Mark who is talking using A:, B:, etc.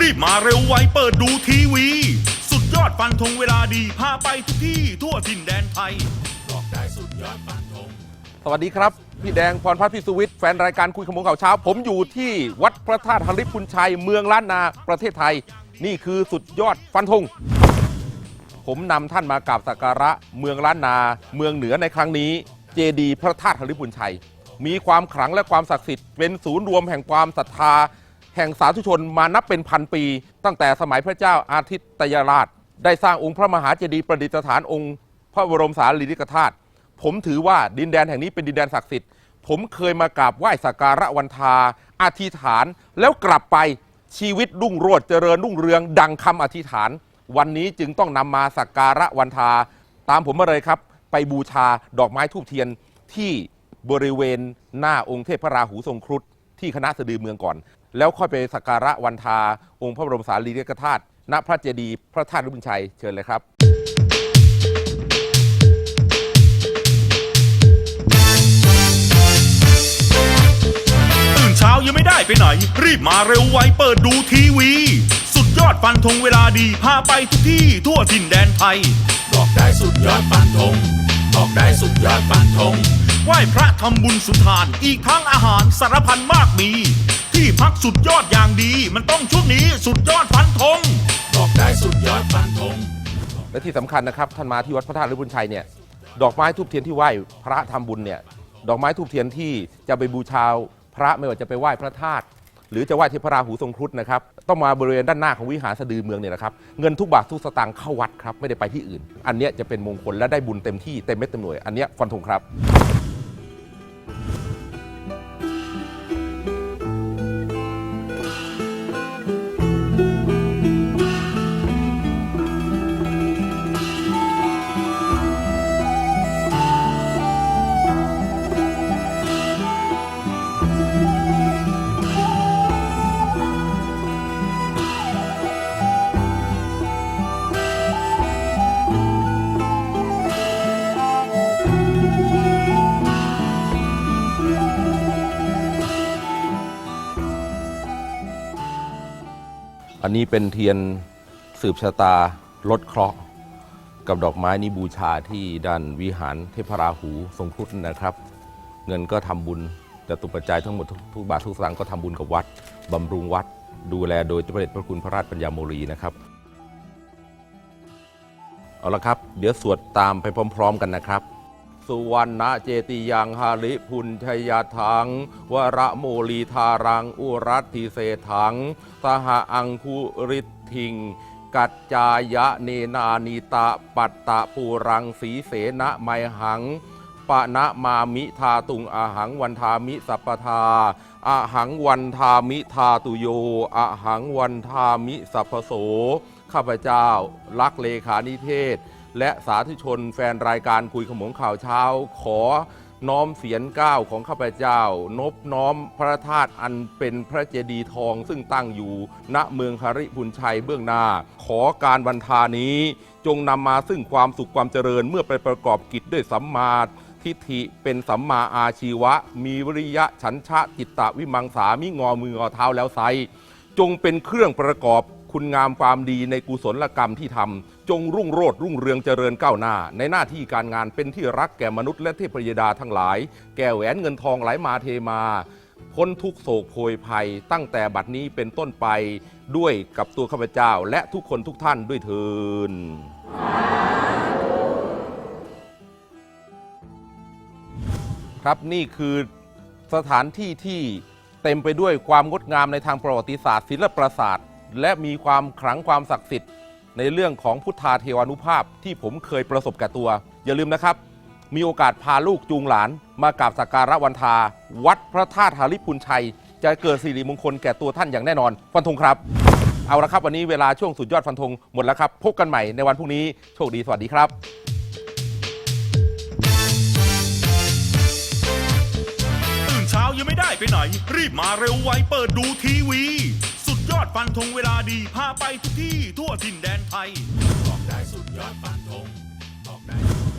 A: รีบมาเร็วไวเปิดดูทีวี สุดยอดฟันธงเวลาดีพาไปทุกที่ทั่วถิ่นแดนไทยบอกได้สุดยอดฟันธง
B: สวัสดีครับ พี่แดงพรพัฒน์พิสุวิทย์แฟนรายการคุยขโมงข่าวเช้า ผมอยู่ที่วัดพระธาตุหริพุนชัย เมืองล้านนาประเทศไทย นี่คือสุดยอดฟันธงผมนำท่านมากราบสักการะเมืองล้านนา เมืองเหนือในครั้งนี้เจดีพระธาตุหริพุนชัย มีความขลังและความศักดิ์สิทธิ์เป็นศูนย์รวมแห่งความศรัทธา แห่งสาธุชนมานับเป็นพันปี ตั้งแต่สมัยพระเจ้าอาทิตยราช ได้สร้างองค์พระมหาเจดีย์ประดิษฐานองค์ พระบรมสารีริกธาตุผมถือว่าดินแดนแห่งนี้เป็นดินแดนศักดิ์สิทธิ์ผมเคยมากราบไหว้สักการะวันทาอธิษฐานแล้วกลับไปชีวิตรุ่งโรจน์เจริญรุ่งเรืองดังคำอธิษฐาน วันนี้จึงต้องนำมาสักการะวันทา ตามผมมาเลยครับ ไปบูชาดอกไม้ทูบเทียนที่บริเวณหน้าองค์เทพพระราหูทรงครุฑ ที่คณะสะดือเมืองก่อน แล้วค่อยไปสักการะวันทาองค์พระบรมสารีริกธาตุณพระเจดีย์พระธาตุรุบุญชัยเชิญเลยครับ
A: ตื่นเช้ายังไม่ได้ไปไหน รีบมาเร็วไวเปิดดูทีวี สุดยอดฟันธงเวลาดีพาไปทุกที่ทั่วถิ่นแดนไทย บอกได้สุดยอดฟันธง บอกได้สุดยอดฟันธง ไหว้พระทำบุญสุนทาน อีกทั้งอาหารสารพันมากมี ที่พักสุดยอดอย่างดี มันต้องช่วงนี้สุดยอดฟันธงบอกได้สุดยอดฟันธง
B: และที่สำคัญนะครับท่านมาที่วัดพระธาตุหริพุนชัยเนี่ยดอกไม้ทูบเทียนที่ไหว้พระทำบุญเนี่ยดอกไม้ทูบเทียนที่จะไปบูชาพระไม่ว่าจะไปไหว้พระธาตุหรือจะไหว้เทพราหูทรงครุฑนะครับต้องมาบริเวณด้านหน้าของวิหารสะดือเมืองเนี่ยนะครับเงินทุกบาททุกสตางค์เข้าวัดครับไม่ได้ไปที่อื่น อันเนี้ยจะเป็นมงคลและได้บุญเต็มที่เต็มเม็ดเต็มหน่วยอันเนี้ยฟันธงครับ นนี้เป็นเทียนสืบชะตาลดเคราะห์กับดอกไม้นี้บูชาที่ด้านวิหารเทพราหูทรงครุฑนะครับ เงินก็ทำบุญแต่ตุปัจจัยทั้งหมดทุกบาททุกสตางค์ก็ทำบุญกับวัดบำรุงวัด ดูแลโดยเจ้าพระเดชพระคุณพระราชปัญญาโมรีนะครับเอาละครับ เดี๋ยวสวดตามไปพร้อม ๆ กันนะครับ สุวรรณเจติยังหาริพุนชยทัง วระโมลีทารัง อุรัตติเศถัง สหอังคุริทิง กัจจายะเนนานิตะปัตตะปูรังสีเสนะไมหังปะนะมามิทาตุงอาหังวันทามิสัพปทาอาหังวันทามิทาตุโยอาหังวันทามิสัพโส ข้าพเจ้า รักเลขานิเทศ และสาธุชนแฟนรายการคุยขมงข่าวเช้า ขอน้อมเสียนก้าวของข้าพเจ้านบน้อมพระธาตุอันเป็นพระเจดีย์ทองซึ่งตั้งอยู่ ณเมืองหริพุนชัยเบื้องหน้า ขอการวันทานี้ จงนำมาซึ่งความสุขความเจริญเมื่อไปประกอบกิจด้วยสัมมาทิฏฐิเป็นสัมมาอาชีวะ มีวิริยะฉันทะจิตตะวิมังสามิงอมืองอเท้าแล้วไซจงเป็นเครื่องประกอบ คุณงามความดีในกุศลกรรมที่ทำจงรุ่งโรจน์รุ่งเรืองเจริญก้าวหน้า ในหน้าที่การงานเป็นที่รักแก่มนุษย์และเทพยดาทั้งหลาย แก่แหวนเงินทองไหลมาเทมาพ้นทุกโศกโพยภัย ตั้งแต่บัดนี้เป็นต้นไปด้วยกับตัวข้าพเจ้า และทุกคนทุกท่านด้วยเทินครับนี่คือสถานที่ที่เต็มไปด้วยความงดงามในทางประวัติศาสตร์ศิลปประสาท และมีความขลังความศักดิ์สิทธิ์ ในเรื่องของพุทธาเทวานุภาพที่ผมเคยประสบกับตัว อย่าลืมนะครับ มีโอกาสพาลูกจูงหลาน มากราบสักการะวันทา วัดพระธาตุหาริพุนชัย จะเกิดสิริมงคลแก่ตัวท่านอย่างแน่นอน ฟันธงครับ เอาละครับวันนี้เวลาช่วงสุดยอดฟันธงหมดแล้วครับ พบกันใหม่ในวันพรุ่งนี้โชคดีสวัสดีครับ
A: ตื่นเช้ายังไม่ได้ไปไหน รีบมาเร็วไวเปิดดูทีวี ฟันธงเวลาดี พาไปทุกที่ทั่วถิ่นแดนไทยบอกได้สุดยอดฟันธงบอกได้